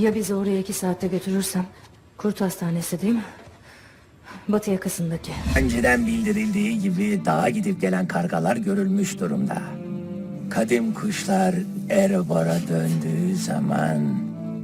Ya bizi oraya iki saatte götürürsem? Kurt hastanesi değil mi? Batı yakasındaki. Önceden bildirildiği gibi dağa gidip gelen kargalar görülmüş durumda. Kadim kuşlar Erebor'a döndüğü zaman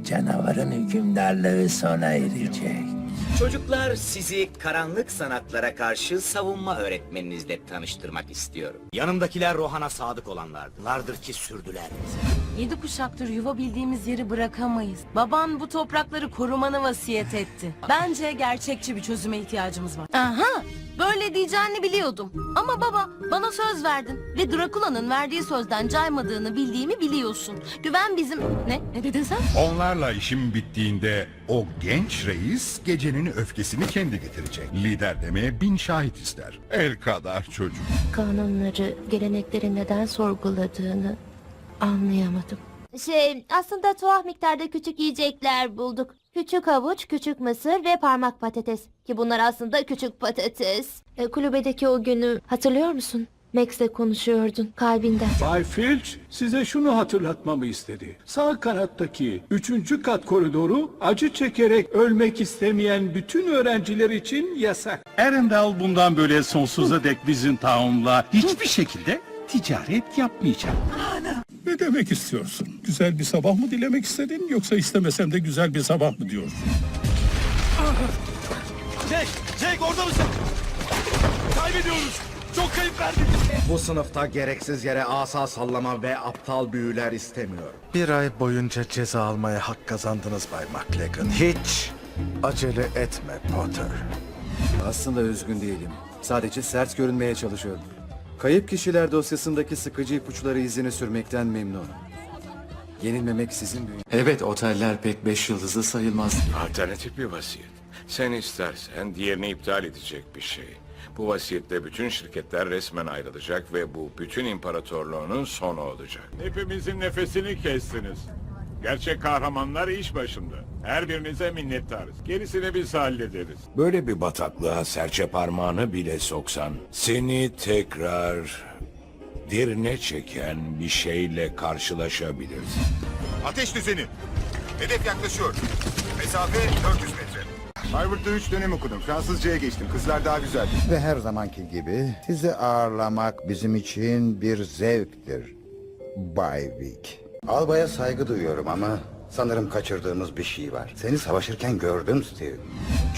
canavarın hükümdarlığı sona erecek. Çocuklar sizi karanlık sanatlara karşı savunma öğretmeninizle tanıştırmak istiyorum. Yanımdakiler Rohan'a sadık olanlardır ki sürdüler bizi. Yedi kuşaktır yuva bildiğimiz yeri bırakamayız. Baban bu toprakları korumanı vasiyet etti. Bence gerçekçi bir çözüme ihtiyacımız var. Aha! Böyle diyeceğini biliyordum. Ama baba bana söz verdin. Ve Drakula'nın verdiği sözden caymadığını bildiğimi biliyorsun. Güven bizim... Ne? Ne dedin sen? Onlarla işim bittiğinde o genç reis gecenin öfkesini kendi getirecek. Lider demeye bin şahit ister. El kadar çocuk. kanunları, gelenekleri neden sorguladığını anlayamadım. Şey, aslında tuhaf miktarda küçük yiyecekler bulduk. Küçük havuç, küçük mısır ve parmak patates. Ki bunlar aslında küçük patates. E, kulübedeki o günü hatırlıyor musun? Max'le konuşuyordun kalbinden. Bay Filch size şunu hatırlatmamı istedi. Sağ kanattaki üçüncü kat koridoru acı çekerek ölmek istemeyen bütün öğrenciler için yasak. Erendal bundan böyle sonsuza dek bizim taunla hiçbir şekilde ticaret yapmayacak. Ne demek istiyorsun? Güzel bir sabah mı dilemek istedin yoksa istemesem de güzel bir sabah mı diyorsun? Bu sınıfta gereksiz yere asa sallama ve aptal büyüler istemiyorum. Bir ay boyunca ceza almaya hak kazandınız Bay McLagan. Hiç acele etme Potter. Aslında üzgün değilim. Sadece sert görünmeye çalışıyorum. Kayıp kişiler dosyasındaki sıkıcı ipuçları izini sürmekten memnunum. Yenilmemek sizin büyü. Evet oteller pek beş yıldızlı sayılmaz. Alternatif bir vasiyet. Sen istersen diğerini iptal edecek bir şey. Bu vasiyette bütün şirketler resmen ayrılacak ve bu bütün imparatorluğunun sonu olacak. Hepimizin nefesini kestiniz. Gerçek kahramanlar iş başında. Her birinize minnettarız. Gerisini biz hallederiz. Böyle bir bataklığa serçe parmağını bile soksan seni tekrar derine çeken bir şeyle karşılaşabilirsin. Ateş düzeni. Hedef yaklaşıyor. Mesafe 400 metre. Harvard'da 3 dönem okudum. Fransızcaya geçtim. Kızlar daha güzel. Ve her zamanki gibi sizi ağırlamak bizim için bir zevktir Bay Vick. Albaya saygı duyuyorum ama sanırım kaçırdığımız bir şey var. Seni savaşırken gördüm Steve.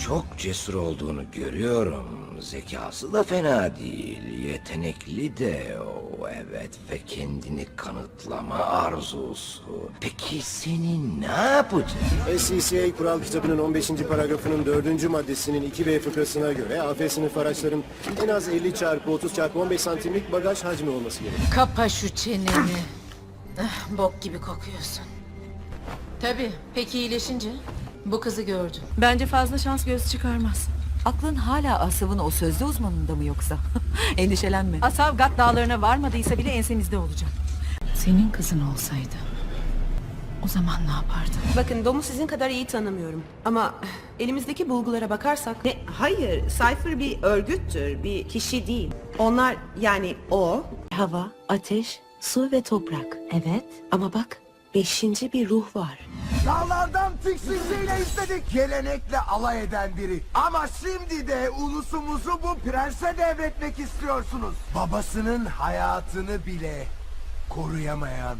Çok cesur olduğunu görüyorum. Zekası da fena değil. Yetenekli de o evet ve kendini kanıtlama arzusu. Peki senin ne yapacaksın? SCCA kural kitabının 15. paragrafının 4. maddesinin 2B fıkrasına göre AF sınıf araçların en az 50 çarpı 30 çarpı 15 santimlik bagaj hacmi olması gerekir. Kapa şu çeneni. Ah, Bok gibi kokuyorsun. Tabii. Peki iyileşince? Bu kızı gördüm. Bence fazla şans göz çıkarmaz. Aklın hala Asav'ın o sözde uzmanında mı yoksa? Endişelenme. Asav Gat dağlarına varmadıysa bile ensemizde olacak. Senin kızın olsaydı o zaman ne yapardın? Bakın Dom'u sizin kadar iyi tanımıyorum. Ama elimizdeki bulgulara bakarsak... Ne? Hayır, Cypher bir örgüttür, bir kişi değil. Onlar yani o... Hava, ateş, su ve toprak. Evet. Ama bak, beşinci bir ruh var. Dağlardan tiksizliğiyle istedik gelenekle alay eden biri. Ama şimdi de ulusumuzu bu prense devretmek istiyorsunuz. Babasının hayatını bile koruyamayan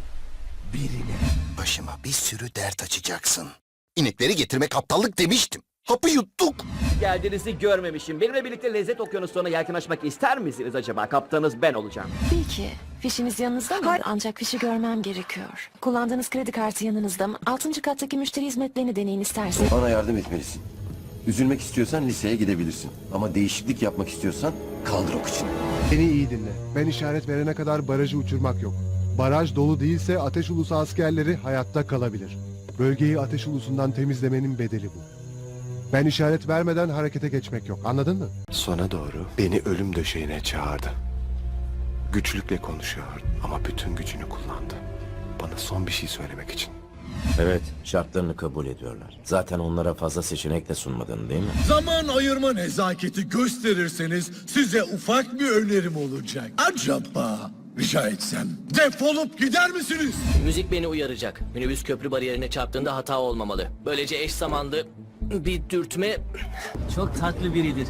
birine. Başıma bir sürü dert açacaksın. İnekleri getirmek aptallık demiştim. Hapı yuttuk. Geldiğinizi görmemişim. Benimle birlikte lezzet okyanusuna yelken açmak ister misiniz acaba? Kaptanınız ben olacağım. Peki, fişiniz yanınızda mı? Ancak fişi görmem gerekiyor. Kullandığınız kredi kartı yanınızda mı? Altıncı kattaki müşteri hizmetlerini deneyin istersen. Bana yardım etmelisin. Üzülmek istiyorsan liseye gidebilirsin. Ama değişiklik yapmak istiyorsan kaldır ok için. Beni iyi dinle. Ben işaret verene kadar barajı uçurmak yok. Baraj dolu değilse Ateş Ulusu askerleri hayatta kalabilir. Bölgeyi Ateş Ulusu'ndan temizlemenin bedeli bu. Ben işaret vermeden harekete geçmek yok. Anladın mı? Sona doğru beni ölüm döşeğine çağırdı. Güçlükle konuşuyor ama bütün gücünü kullandı. Bana son bir şey söylemek için. Evet, şartlarını kabul ediyorlar. Zaten onlara fazla seçenek de sunmadın değil mi? Zaman ayırma nezaketi gösterirseniz size ufak bir önerim olacak. Acaba Rica etsem defolup gider misiniz? Müzik beni uyaracak. Minibüs köprü bariyerine çarptığında hata olmamalı. Böylece eş zamanlı bir dürtme... Çok tatlı biridir.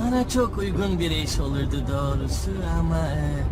Bana çok uygun bir eş olurdu doğrusu ama... e,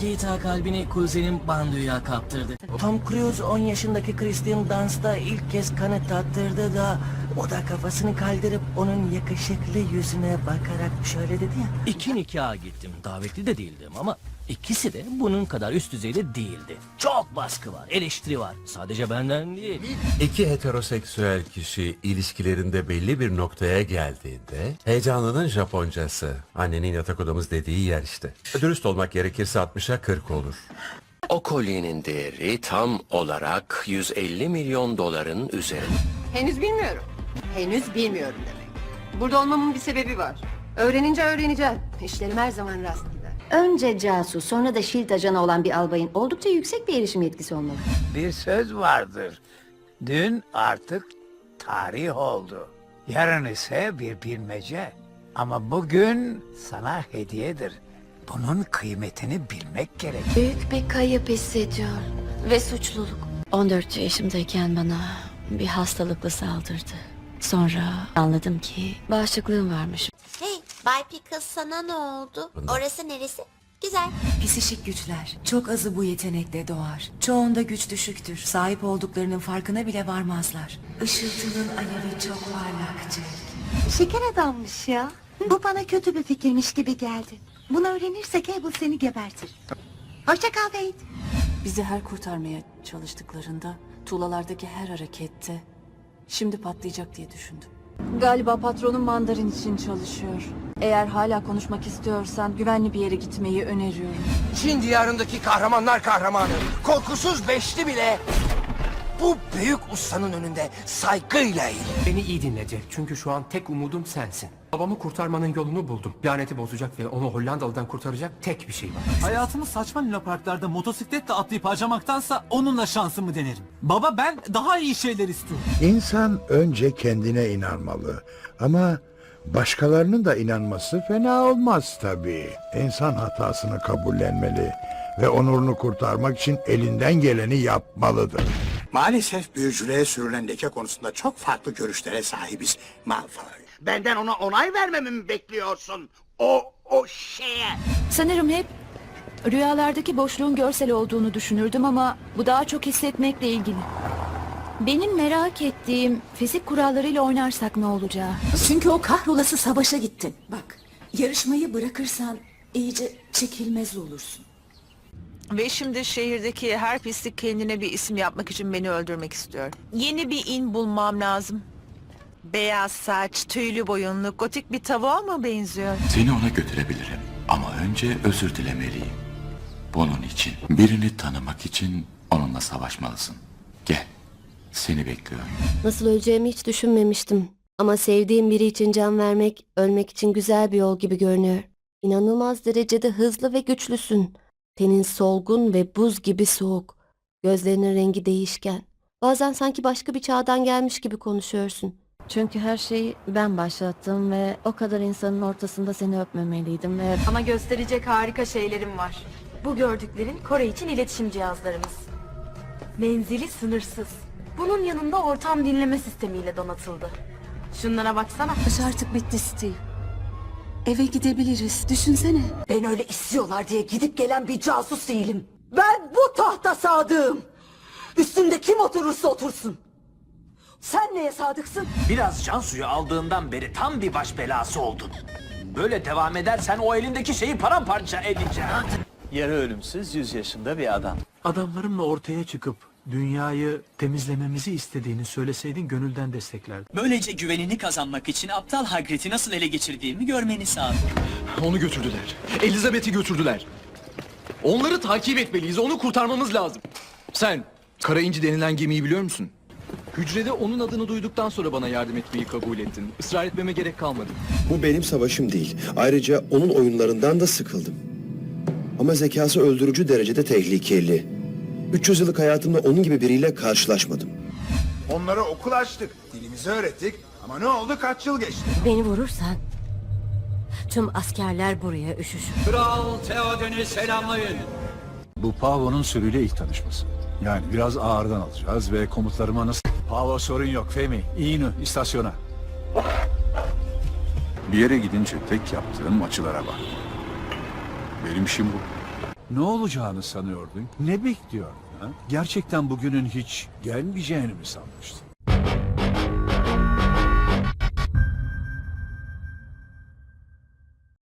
GTA kalbini kuzenim Bandu'ya kaptırdı. Tom Cruise 10 yaşındaki Kristen Dunst'a ilk kez kanı tattırdı da... O da kafasını kaldırıp onun yakışıklı yüzüne bakarak şöyle dedi ya. İki nikaha gittim. Davetli de değildim ama ikisi de bunun kadar üst düzeyde değildi. Çok baskı var, eleştiri var. Sadece benden değil. İki heteroseksüel kişi ilişkilerinde belli bir noktaya geldiğinde heyecanlının Japoncası. Annenin yatak odamız dediği yer işte. Dürüst olmak gerekirse 60'a 40 olur. O kolyenin değeri tam olarak 150 milyon doların üzerinde. Henüz bilmiyorum. Henüz bilmiyorum demek. Burada olmamın bir sebebi var. Öğrenince öğreneceğim. İşlerim her zaman rast. Önce casus sonra da şilt ajanı olan bir albayın oldukça yüksek bir erişim yetkisi olmalı. Bir söz vardır. Dün artık tarih oldu. Yarın ise bir bilmece. Ama bugün sana hediyedir. Bunun kıymetini bilmek gerek. Büyük bir kayıp hissediyor ve suçluluk. 14 yaşımdayken bana bir hastalıkla saldırdı. Sonra anladım ki bağışıklığım varmış. Bay Pickles sana ne oldu? Orası neresi? Güzel. Psişik güçler. Çok azı bu yetenekle doğar. Çoğunda güç düşüktür. Sahip olduklarının farkına bile varmazlar. Işıltının alevi çok parlak Şeker adammış ya. Bu bana kötü bir fikirmiş gibi geldi. Bunu öğrenirse Cable seni gebertir. Hoşça kal Wade. Bizi her kurtarmaya çalıştıklarında, tuğlalardaki her harekette şimdi patlayacak diye düşündüm. Galiba patronun mandarin için çalışıyor. Eğer hala konuşmak istiyorsan güvenli bir yere gitmeyi öneriyorum. Çin diyarındaki kahramanlar kahramanı, korkusuz beşli bile bu büyük ustanın önünde saygıyla eğilir. Beni iyi dinleyecek çünkü şu an tek umudum sensin. Babamı kurtarmanın yolunu buldum. Laneti bozacak ve onu Hollandalı'dan kurtaracak tek bir şey var. Hayatımı saçma lunaparklarda motosikletle atlayıp harcamaktansa onunla şansımı denerim. Baba ben daha iyi şeyler istiyorum. İnsan önce kendine inanmalı. Ama başkalarının da inanması fena olmaz tabii. İnsan hatasını kabullenmeli ve onurunu kurtarmak için elinden geleni yapmalıdır. Maalesef büyücülüğe sürülen leke konusunda çok farklı görüşlere sahibiz Malfoy. Benden ona onay vermemi mi bekliyorsun? O, o şeye. Sanırım hep rüyalardaki boşluğun görsel olduğunu düşünürdüm ama bu daha çok hissetmekle ilgili. Benim merak ettiğim fizik kurallarıyla oynarsak ne olacağı. Çünkü o kahrolası savaşa gittin. Bak, yarışmayı bırakırsan iyice çekilmez olursun. Ve şimdi şehirdeki her pislik kendine bir isim yapmak için beni öldürmek istiyor. Yeni bir in bulmam lazım. Beyaz saç, tüylü boyunlu, gotik bir tavuğa mı benziyor? Seni ona götürebilirim ama önce özür dilemeliyim. Bunun için birini tanımak için onunla savaşmalısın. Gel. Seni bekliyorum. Nasıl öleceğimi hiç düşünmemiştim. Ama sevdiğim biri için can vermek, ölmek için güzel bir yol gibi görünüyor. İnanılmaz derecede hızlı ve güçlüsün. Tenin solgun ve buz gibi soğuk. Gözlerinin rengi değişken. Bazen sanki başka bir çağdan gelmiş gibi konuşuyorsun. Çünkü her şeyi ben başlattım ve o kadar insanın ortasında seni öpmemeliydim ve... Ama gösterecek harika şeylerim var. Bu gördüklerin Kore için iletişim cihazlarımız. Menzili sınırsız. Bunun yanında ortam dinleme sistemiyle donatıldı. Şunlara baksana. Kış artık bitti Steve. Eve gidebiliriz. Düşünsene. Ben öyle istiyorlar diye gidip gelen bir casus değilim. Ben bu tahta sadığım. Üstünde kim oturursa otursun. Sen neye sadıksın? Biraz can suyu aldığından beri tam bir baş belası oldun. Böyle devam edersen o elindeki şeyi paramparça edeceğim. Yarı ölümsüz 100 yaşında bir adam. Adamlarımla ortaya çıkıp dünyayı temizlememizi istediğini söyleseydin gönülden desteklerdim. Böylece güvenini kazanmak için aptal Hagrid'i nasıl ele geçirdiğimi görmeni sağladım. Onu götürdüler. Elizabeth'i götürdüler. Onları takip etmeliyiz. Onu kurtarmamız lazım. Sen Kara İnci denilen gemiyi biliyor musun? Hücrede onun adını duyduktan sonra bana yardım etmeyi kabul ettin. Israr etmeme gerek kalmadı. Bu benim savaşım değil. Ayrıca onun oyunlarından da sıkıldım. Ama zekası öldürücü derecede tehlikeli. 300 yıllık hayatımda onun gibi biriyle karşılaşmadım. Onlara okul açtık, dilimizi öğrettik ama ne oldu kaç yıl geçti? Beni vurursan Tüm askerler buraya üşüşür. Kral Theoden'i selamlayın. Bu Pavo'nun sürüyle ilk tanışması. Yani biraz ağırdan alacağız ve komutlarıma nasıl... Pavo sorun yok Femi. İğnü istasyona. Bir yere gidince tek yaptığım açılara bak. Benim işim bu. Ne olacağını sanıyordun? Ne bekliyordun? Gerçekten bugünün hiç gelmeyeceğini mi sanmıştın?